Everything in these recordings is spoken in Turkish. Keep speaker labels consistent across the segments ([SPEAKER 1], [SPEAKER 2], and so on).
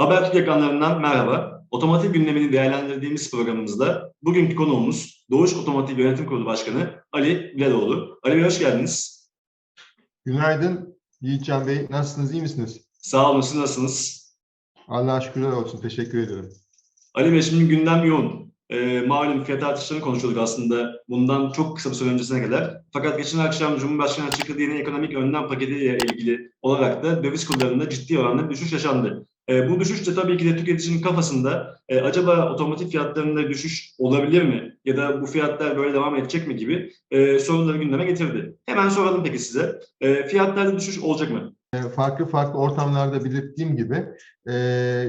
[SPEAKER 1] Habertürk ekranlarından merhaba. Otomotiv gündemini değerlendirdiğimiz programımızda bugünkü konuğumuz Doğuş Otomotiv Yönetim Kurulu Başkanı Ali Bileroğlu. Ali Bey hoş geldiniz.
[SPEAKER 2] Günaydın Yiğitcan Bey. Nasılsınız, iyi misiniz?
[SPEAKER 1] Sağ olun, siz nasılsınız?
[SPEAKER 2] Allah'a şükürler olsun. Teşekkür ederim.
[SPEAKER 1] Ali Bey şimdi gündem yoğun. E, malum fiyat artışlarını konuşuyorduk aslında bundan çok kısa bir süre öncesine kadar. Fakat geçen akşam Cumhurbaşkanı açıkladığı yeni ekonomik önlem paketiyle ilgili olarak da döviz kurlarında ciddi oranda bir düşüş yaşandı. E, bu düşüş de tabii ki de tüketicinin kafasında e, acaba otomotiv fiyatlarında düşüş olabilir mi? Ya da bu fiyatlar böyle devam edecek mi gibi e, soruları gündeme getirdi. Hemen soralım peki size. E, fiyatlarda düşüş olacak mı?
[SPEAKER 2] E, Farklı farklı ortamlarda belirttiğim gibi e,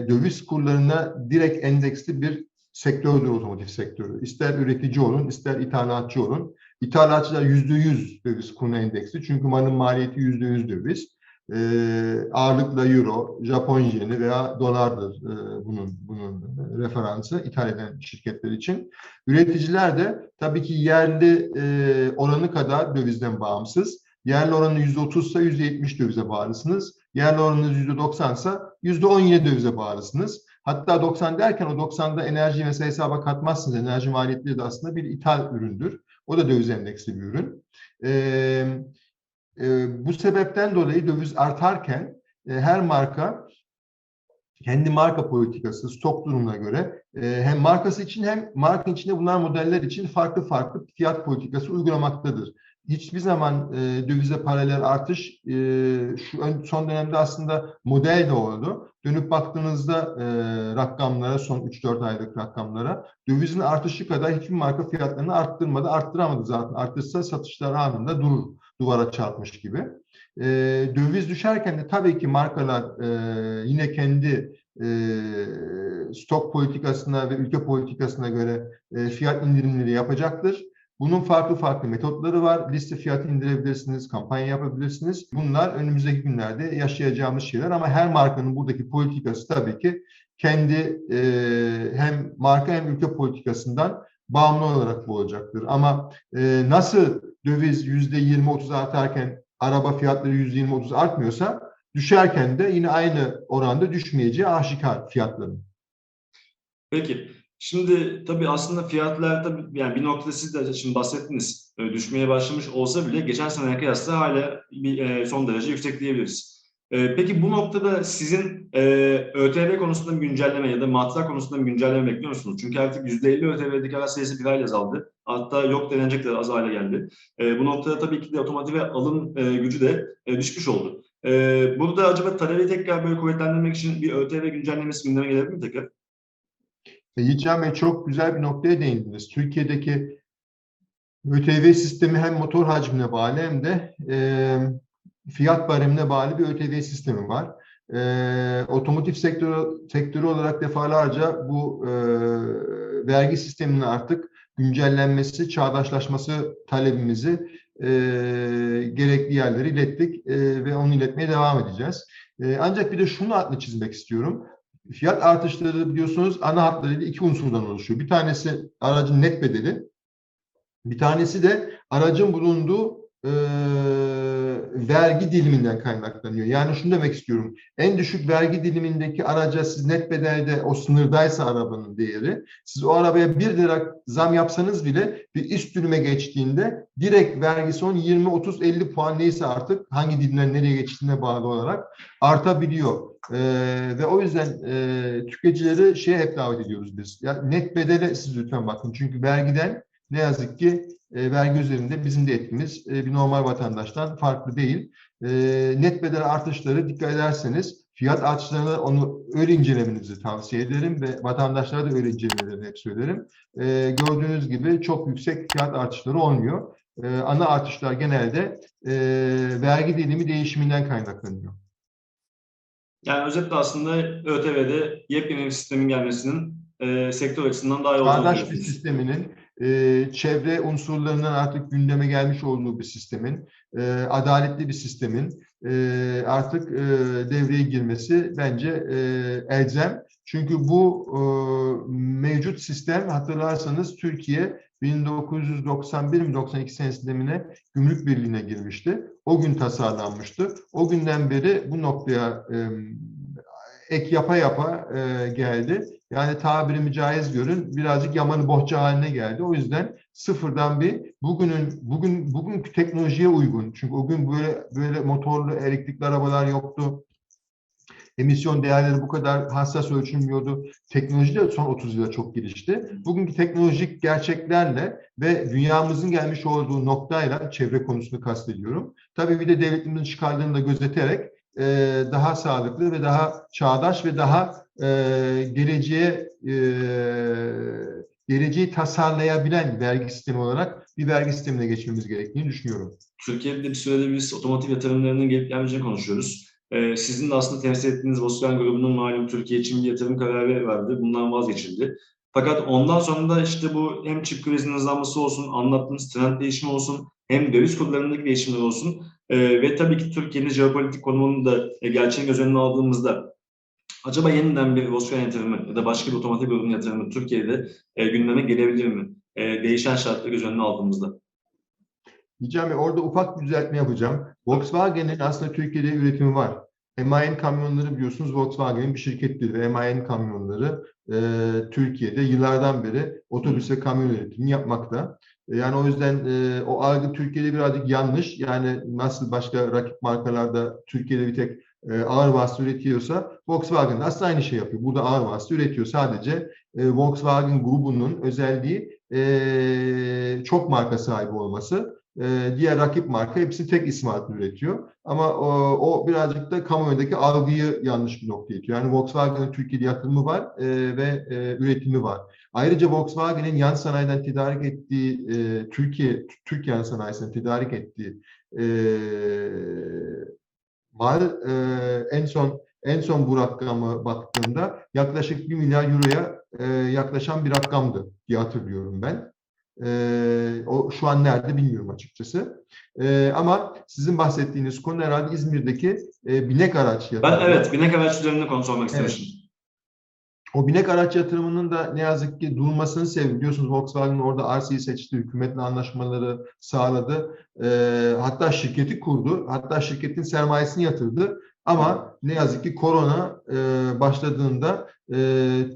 [SPEAKER 2] döviz kurlarına direkt endeksli bir sektördür otomotiv sektörü. İster üretici olun, ister ithalatçı olun. İthalatçılar yüzde yüz döviz kuruna endeksli. Çünkü malın maliyeti yüzde yüz döviz. E, ağırlıkla euro, Japon yeni veya dolardır e, bunun bunun referansı ithal eden şirketler için. Üreticiler de tabii ki yerli e, oranı kadar dövizden bağımsız. Yerli oranı %30 ise %70 dövize bağlısınız. Yerli oranınız %90 ise %10 yine dövize bağlısınız. Hatta 90 derken o 90'da enerji mesela hesaba katmazsınız. Enerji maliyetleri de aslında bir ithal üründür. O da döviz endeksli bir ürün. Ee, e, bu sebepten dolayı döviz artarken e, her marka kendi marka politikası, stok durumuna göre e, hem markası için hem marka içinde bulunan modeller için farklı farklı fiyat politikası uygulamaktadır hiçbir zaman e, dövize paralel artış e, şu ön, son dönemde aslında model de oldu. Dönüp baktığınızda e, rakamlara, son 3-4 aylık rakamlara dövizin artışı kadar hiçbir marka fiyatlarını arttırmadı. Arttıramadı zaten. Arttırsa satışlar anında durur. Duvara çarpmış gibi. E, döviz düşerken de tabii ki markalar e, yine kendi e, stok politikasına ve ülke politikasına göre e, fiyat indirimleri yapacaktır. Bunun farklı farklı metotları var. Liste fiyatı indirebilirsiniz, kampanya yapabilirsiniz. Bunlar önümüzdeki günlerde yaşayacağımız şeyler ama her markanın buradaki politikası tabii ki kendi e, hem marka hem ülke politikasından bağımlı olarak bu olacaktır. Ama e, nasıl döviz yüzde 20-30 artarken araba fiyatları yüzde 20-30 artmıyorsa düşerken de yine aynı oranda düşmeyeceği aşikar fiyatların.
[SPEAKER 1] Peki. Şimdi tabii aslında fiyatlar tabii yani bir noktada siz de şimdi bahsettiniz e, düşmeye başlamış olsa bile geçen seneye kıyasla hala bir e, son derece yüksek diyebiliriz. E, peki bu noktada sizin ÖTV konusunda bir güncelleme ya da matrak konusunda bir güncelleme bekliyor musunuz? Çünkü artık %50 ÖTV'deki araç sayısı bir ayla azaldı. Hatta yok denecek de az hale geldi. Bu noktada tabii ki de otomotive alım gücü de düşmüş oldu. Burada acaba talebi tekrar böyle kuvvetlendirmek için bir ÖTV güncellemesi gündeme gelebilir mi tekrar?
[SPEAKER 2] Yiğitcan çok güzel bir noktaya değindiniz. Türkiye'deki ÖTV sistemi hem motor hacmine bağlı hem de e, fiyat baremine bağlı bir ÖTV sistemi var. E, otomotiv sektörü, sektörü olarak defalarca bu e, vergi sisteminin artık güncellenmesi, çağdaşlaşması talebimizi e, gerekli yerlere ilettik e, ve onu iletmeye devam edeceğiz. E, ancak bir de şunu altını çizmek istiyorum. Fiyat artışları biliyorsunuz ana hatlarıyla iki unsurdan oluşuyor. Bir tanesi aracın net bedeli, bir tanesi de aracın bulunduğu e, vergi diliminden kaynaklanıyor. Yani şunu demek istiyorum. En düşük vergi dilimindeki araca siz net bedelde o sınırdaysa arabanın değeri, siz o arabaya bir lira zam yapsanız bile bir üst dilime geçtiğinde direkt vergisi 10, 20, 30, 50 puan neyse artık hangi dilimden nereye geçtiğine bağlı olarak artabiliyor. Ee, ve o yüzden e, tüketicileri şeye hep davet ediyoruz biz. Ya net bedele siz lütfen bakın. Çünkü vergiden ne yazık ki e, vergi üzerinde bizim de etkimiz e, bir normal vatandaştan farklı değil. E, net bedel artışları dikkat ederseniz fiyat artışlarını onu öyle incelemenizi tavsiye ederim ve vatandaşlara da öyle incelemelerini hep söylerim. E, gördüğünüz gibi çok yüksek fiyat artışları olmuyor. E, ana artışlar genelde e, vergi dilimi değişiminden kaynaklanıyor.
[SPEAKER 1] Yani özetle aslında ÖTV'de yepyeni bir sistemin gelmesinin e, sektör açısından daha iyi olacağını
[SPEAKER 2] Çağdaş bir sisteminin e, çevre unsurlarından artık gündeme gelmiş olduğu bir sistemin, e, adaletli bir sistemin e, artık e, devreye girmesi bence elzem. Çünkü bu mevcut sistem hatırlarsanız Türkiye 1991-92 senesinde gümrük birliğine girmişti. O gün tasarlanmıştı. O günden beri bu noktaya ek yapa yapa e, geldi. Yani tabirimi caiz görün birazcık yamanı bohça haline geldi. O yüzden sıfırdan bir bugünün bugün bugünkü teknolojiye uygun. Çünkü o gün böyle böyle motorlu elektrikli arabalar yoktu. Emisyon değerleri bu kadar hassas ölçülmüyordu. Teknoloji de son 30 yılda çok gelişti. Bugünkü teknolojik gerçeklerle ve dünyamızın gelmiş olduğu noktayla çevre konusunu kastediyorum. Tabii bir de devletimizin çıkardığını da gözeterek e, daha sağlıklı ve daha çağdaş ve daha e, geleceğe e, geleceği tasarlayabilen vergi sistemi olarak bir vergi sistemine geçmemiz gerektiğini düşünüyorum.
[SPEAKER 1] Türkiye'de bir süredir biz otomotiv yatırımlarının gelip gelmeyeceğini konuşuyoruz. Ee, sizin de aslında temsil ettiğiniz Volkswagen grubunun malum Türkiye için bir yatırım kararı vardı. Bundan vazgeçildi. Fakat ondan sonra da işte bu hem çip krizinin hızlanması olsun, anlattığınız trend değişimi olsun, hem döviz kurlarındaki değişimler olsun ee, ve tabii ki Türkiye'nin jeopolitik konumunu da e, gerçeğin göz önüne aldığımızda acaba yeniden bir Volkswagen yatırımı ya da başka bir otomotiv grubunun yatırımı Türkiye'de e, gündeme gelebilir mi? E, değişen şartları göz önüne aldığımızda.
[SPEAKER 2] Diyeceğim orada ufak bir düzeltme yapacağım. Volkswagen'in aslında Türkiye'de üretimi var. MAN kamyonları biliyorsunuz Volkswagen'in bir şirkettir ve MAN kamyonları e, Türkiye'de yıllardan beri otobüs ve kamyon üretimini yapmakta. E, yani o yüzden e, o algı Türkiye'de birazcık yanlış. Yani nasıl başka rakip markalarda Türkiye'de bir tek e, ağır vasıta üretiyorsa Volkswagen aslında aynı şey yapıyor. Burada ağır vasıta üretiyor. Sadece e, Volkswagen grubunun özelliği e, çok marka sahibi olması. E, diğer rakip marka hepsi tek isim üretiyor. Ama o, o birazcık da kamuoyundaki algıyı yanlış bir noktaya itiyor. Yani Volkswagen'ın Türkiye'de yatırımı var e, ve e, üretimi var. Ayrıca Volkswagen'in yan sanayiden tedarik ettiği, e, Türkiye Türk yan sanayisinden tedarik ettiği e, mal e, en son en son bu rakama baktığımda yaklaşık 1 milyar euroya e, yaklaşan bir rakamdı diye hatırlıyorum ben. E, o şu an nerede bilmiyorum açıkçası. E, ama sizin bahsettiğiniz konu herhalde İzmir'deki e, binek araç
[SPEAKER 1] Ben
[SPEAKER 2] yatırımı.
[SPEAKER 1] evet binek araç üzerinde konu sormak
[SPEAKER 2] Evet. O binek araç yatırımının da ne yazık ki durmasının sebebi biliyorsunuz Volkswagen orada arsayı seçti, hükümetle anlaşmaları sağladı. Ee, hatta şirketi kurdu, hatta şirketin sermayesini yatırdı. Ama ne yazık ki korona e, başladığında e,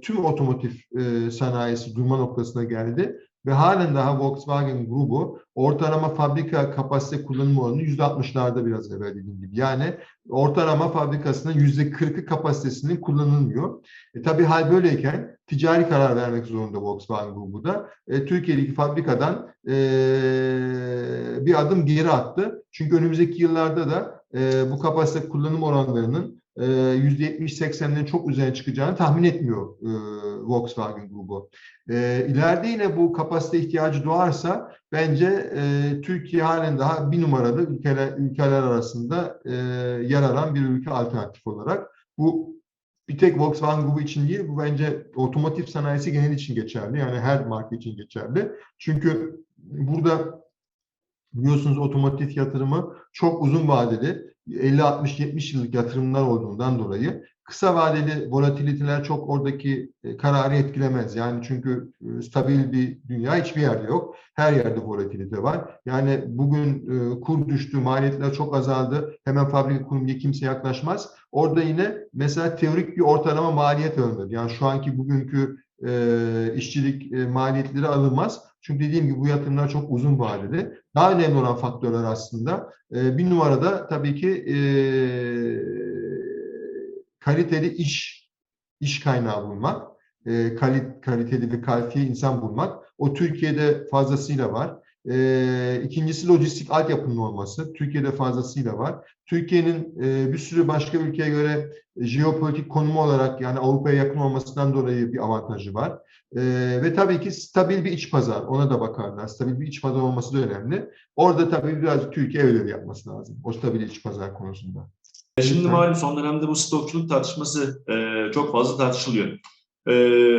[SPEAKER 2] tüm otomotiv e, sanayisi durma noktasına geldi. Ve halen daha Volkswagen grubu ortalama fabrika kapasite kullanım oranı %60'larda biraz evvel dediğim gibi. Yani ortalama fabrikasının %40'ı kapasitesinin kullanılmıyor. E, tabii hal böyleyken ticari karar vermek zorunda Volkswagen grubu da. E, Türkiye'deki fabrikadan e, bir adım geri attı. Çünkü önümüzdeki yıllarda da e, bu kapasite kullanım oranlarının %70-80'lerin çok üzerine çıkacağını tahmin etmiyor e, Volkswagen grubu. E, ileride yine bu kapasite ihtiyacı doğarsa bence e, Türkiye halen daha bir numaralı ülkeler, ülkeler arasında e, yer alan bir ülke alternatif olarak. Bu bir tek Volkswagen grubu için değil, bu bence otomotiv sanayisi genel için geçerli. Yani her marka için geçerli. Çünkü burada biliyorsunuz otomotiv yatırımı çok uzun vadeli, 50, 60, 70 yıllık yatırımlar olduğundan dolayı kısa vadeli volatiliteler çok oradaki e, kararı etkilemez. Yani çünkü e, stabil bir dünya hiçbir yerde yok. Her yerde volatilite var. Yani bugün e, kur düştü, maliyetler çok azaldı. Hemen fabrika kurumuna kimse yaklaşmaz. Orada yine mesela teorik bir ortalama maliyet alınır. Yani şu anki bugünkü işçilik maliyetleri alınmaz. Çünkü dediğim gibi bu yatırımlar çok uzun vadeli. Daha önemli olan faktörler aslında. E, bir numarada tabii ki e, kaliteli iş iş kaynağı bulmak, e, kali, kaliteli ve kalifiye insan bulmak. O Türkiye'de fazlasıyla var. E, ikincisi lojistik altyapının olması. Türkiye'de fazlasıyla var. Türkiye'nin e, bir sürü başka ülkeye göre jeopolitik konumu olarak yani Avrupa'ya yakın olmasından dolayı bir avantajı var. E, ve tabii ki stabil bir iç pazar. Ona da bakarlar. Stabil bir iç pazar olması da önemli. Orada tabii biraz Türkiye ödevi yapması lazım. O stabil iç pazar konusunda.
[SPEAKER 1] E, Şimdi malum son dönemde bu stokçuluk tartışması e, çok fazla tartışılıyor. E,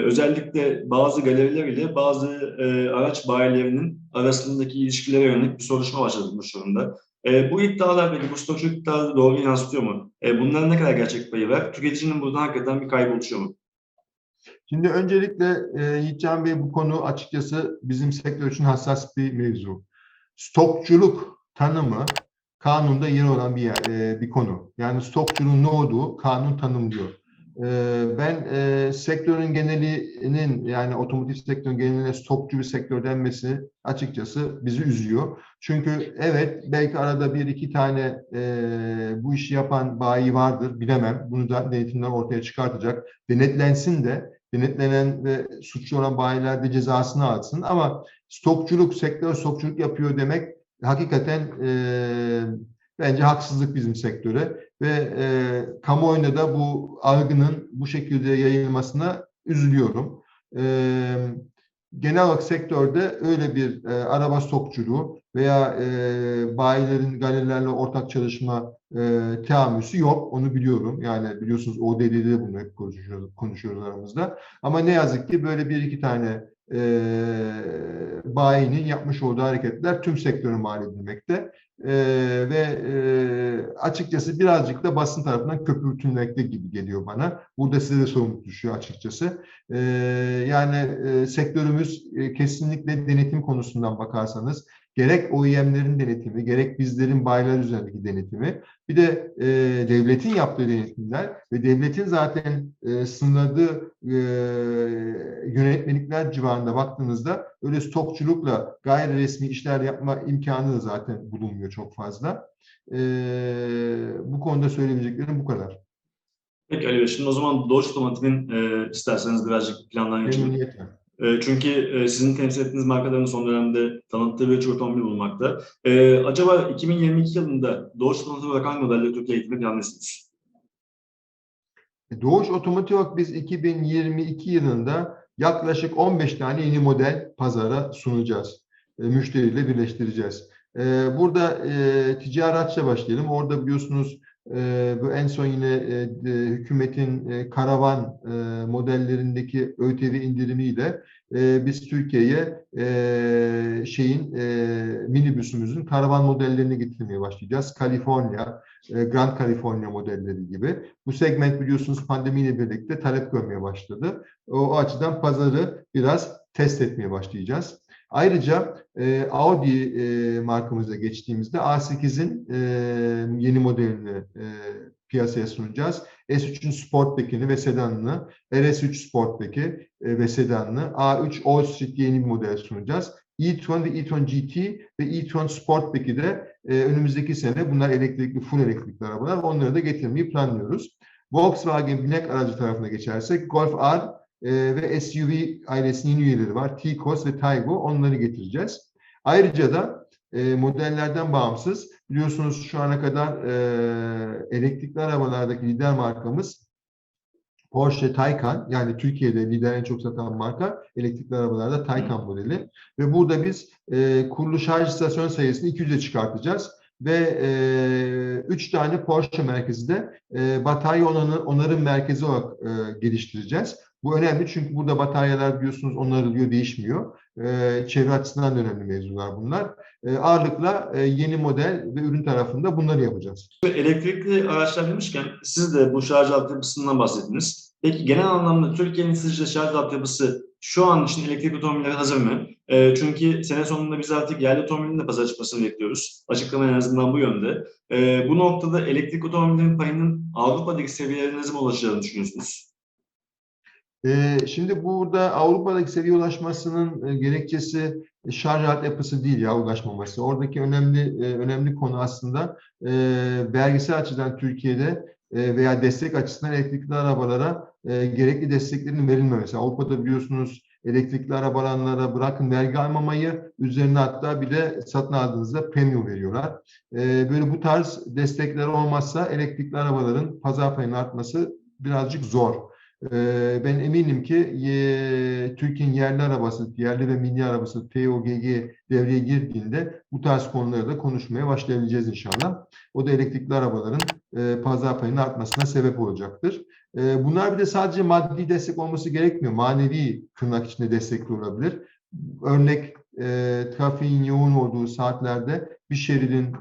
[SPEAKER 1] özellikle bazı galeriler ile bazı e, araç bayilerinin arasındaki ilişkilere yönelik bir soruşturma başlatılmış durumda. E, bu iddialar peki bu stokçuluk iddiaları doğru yansıtıyor mu? E, bunların ne kadar gerçek payı var? Tüketicinin buradan hakikaten bir kaybı oluşuyor mu?
[SPEAKER 2] Şimdi öncelikle e, Yiğitcan Bey bu konu açıkçası bizim sektör için hassas bir mevzu. Stokçuluk tanımı kanunda yer olan bir yer, e, bir konu. Yani stokçuluğun ne olduğu kanun tanımlıyor. Ee, Ben e, sektörün genelinin yani otomotiv sektörün geneline stokçu bir sektör denmesi açıkçası bizi üzüyor. Çünkü evet belki arada bir iki tane e, bu işi yapan bayi vardır bilemem. Bunu da denetimler ortaya çıkartacak. Denetlensin de denetlenen ve suçlu olan bayiler de cezasını alsın. Ama stokçuluk, sektör stokçuluk yapıyor demek hakikaten e, bence haksızlık bizim sektöre ve e, kamuoyuna da bu algının bu şekilde yayılmasına üzülüyorum. E, genel olarak sektörde öyle bir e, araba stokçuluğu veya e, bayilerin galerilerle ortak çalışma e, teamüsü yok. Onu biliyorum. Yani biliyorsunuz ODD'de bunu hep konuşuyoruz, konuşuyoruz aramızda. Ama ne yazık ki böyle bir iki tane e, bayinin yapmış olduğu hareketler tüm sektörü mal edilmekte. E, ve e, açıkçası birazcık da basın tarafından köpürtülmekte gibi geliyor bana. Burada size de sorumluluk düşüyor açıkçası. E, yani e, sektörümüz e, kesinlikle denetim konusundan bakarsanız gerek OEM'lerin denetimi, gerek bizlerin bayiler üzerindeki denetimi, bir de e, devletin yaptığı denetimler ve devletin zaten e, sınırladığı e, yönetmelikler civarında baktığınızda öyle stokçulukla gayri resmi işler yapma imkanı da zaten bulunmuyor çok fazla. E, bu konuda söyleyebileceklerim bu kadar.
[SPEAKER 1] Peki Ali Bey, şimdi o zaman Doğuş Otomotiv'in e, isterseniz birazcık plandan geçelim.
[SPEAKER 2] Memnuniyetle.
[SPEAKER 1] E, çünkü e, sizin temsil ettiğiniz markaların son dönemde tanıttığı birçok otomobil bulunmakta. E, acaba 2022 yılında Doğuş Otomotiv olarak hangi modelleri Türkiye'ye getirmek planlıyorsunuz?
[SPEAKER 2] Doğuş Otomotiv biz 2022 yılında yaklaşık 15 tane yeni model pazara sunacağız. E, müşteriyle birleştireceğiz. E, burada e, ticari araçla başlayalım. Orada biliyorsunuz e, bu en son yine e, hükümetin e, karavan e, modellerindeki ÖTV indirimiyle biz Türkiye'ye şeyin minibüsümüzün karavan modellerini getirmeye başlayacağız. California, e, Grand California modelleri gibi. Bu segment biliyorsunuz pandemiyle birlikte talep görmeye başladı. O açıdan pazarı biraz test etmeye başlayacağız. Ayrıca e, Audi e, markamıza geçtiğimizde A8'in e, yeni modelini e, piyasaya sunacağız. S3'ün Sportback'ini ve sedanını, RS3 Sportback'i e, ve sedanını, A3 All Street yeni bir model sunacağız. e-tron ve e-tron GT ve e-tron Sportback'i de e, önümüzdeki sene bunlar elektrikli, full elektrikli arabalar. Onları da getirmeyi planlıyoruz. Volkswagen binek aracı tarafına geçersek Golf R e, ve SUV ailesinin üyeleri var. T-Cross ve Taygo onları getireceğiz. Ayrıca da e, modellerden bağımsız biliyorsunuz şu ana kadar e, elektrikli arabalardaki lider markamız Porsche Taycan yani Türkiye'de lider en çok satan marka elektrikli arabalarda Taycan modeli ve burada biz e, kurulu şarj istasyon sayısını 200'e çıkartacağız ve e, üç tane Porsche merkezi de e, batarya onarı, onarım merkezi olarak e, geliştireceğiz. Bu önemli çünkü burada bataryalar biliyorsunuz onarılıyor, değişmiyor. E, çevre açısından da önemli mevzular bunlar. E, ağırlıkla e, yeni model ve ürün tarafında bunları yapacağız.
[SPEAKER 1] Elektrikli araçlar demişken siz de bu şarj altyapısından bahsettiniz. Peki genel anlamda Türkiye'nin sizce şarj altyapısı şu an için elektrikli otomobillere hazır mı? E, çünkü sene sonunda biz artık yerli otomobilin de pazara çıkmasını bekliyoruz. Açıklama en azından bu yönde. Bu noktada elektrik otomobillerin payının Avrupa'daki seviyelerine ne zaman ulaşacağını düşünüyorsunuz?
[SPEAKER 2] Ee, Şimdi burada Avrupa'daki seviye ulaşmasının e, gerekçesi e, şarj altyapısı değil ya ulaşmaması. Oradaki önemli e, önemli konu aslında vergisel açıdan Türkiye'de veya destek açısından elektrikli arabalara gerekli desteklerin verilmemesi. Avrupa'da biliyorsunuz elektrikli arabalara bırakın vergi almamayı, üzerine hatta bir de satın aldığınızda premium veriyorlar. Böyle bu tarz destekler olmazsa elektrikli arabaların pazar payının artması birazcık zor. Ee, Ben eminim ki Türkiye'nin yerli arabası, yerli ve milli arabası TOGG devreye girdiğinde bu tarz konuları da konuşmaya başlayabileceğiz inşallah. O da elektrikli arabaların e, pazar payının artmasına sebep olacaktır. E, Bunlar bir de sadece maddi destek olması gerekmiyor. Manevi tırnak içinde destek de olabilir. Örnek e, trafiğin yoğun olduğu saatlerde bir şeridin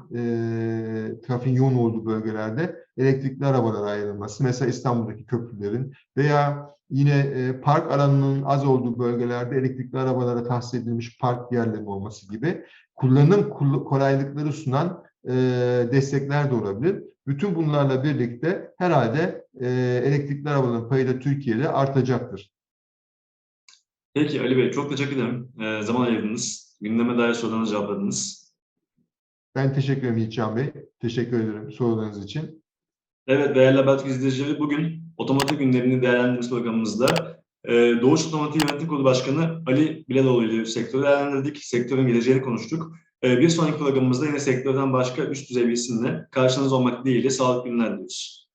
[SPEAKER 2] trafiğin yoğun olduğu bölgelerde elektrikli arabalara ayrılması. Mesela İstanbul'daki köprülerin veya yine e, park alanının az olduğu bölgelerde elektrikli arabalara tahsis edilmiş park yerlerinin olması gibi kullanım kul- kolaylıkları sunan e, destekler de olabilir. Bütün bunlarla birlikte herhalde e, elektrikli arabaların payı da Türkiye'de artacaktır.
[SPEAKER 1] Peki Ali Bey çok teşekkür ederim. Ee, zaman ayırdınız. Gündeme dair sorularınızı cevapladınız.
[SPEAKER 2] Ben teşekkür ederim Yiğitcan Bey. Teşekkür ederim sorularınız için.
[SPEAKER 1] Evet değerli Habertürk izleyicileri bugün otomotiv gündemini değerlendirmemiz programımızda e, Doğuş Otomotiv Yönetim Kurulu Başkanı Ali Bilaloğlu ile sektörü değerlendirdik. Sektörün geleceğini konuştuk. E, bir sonraki programımızda yine sektörden başka üst düzey bir isimle karşınızda olmak dileğiyle sağlıklı günler diliyoruz.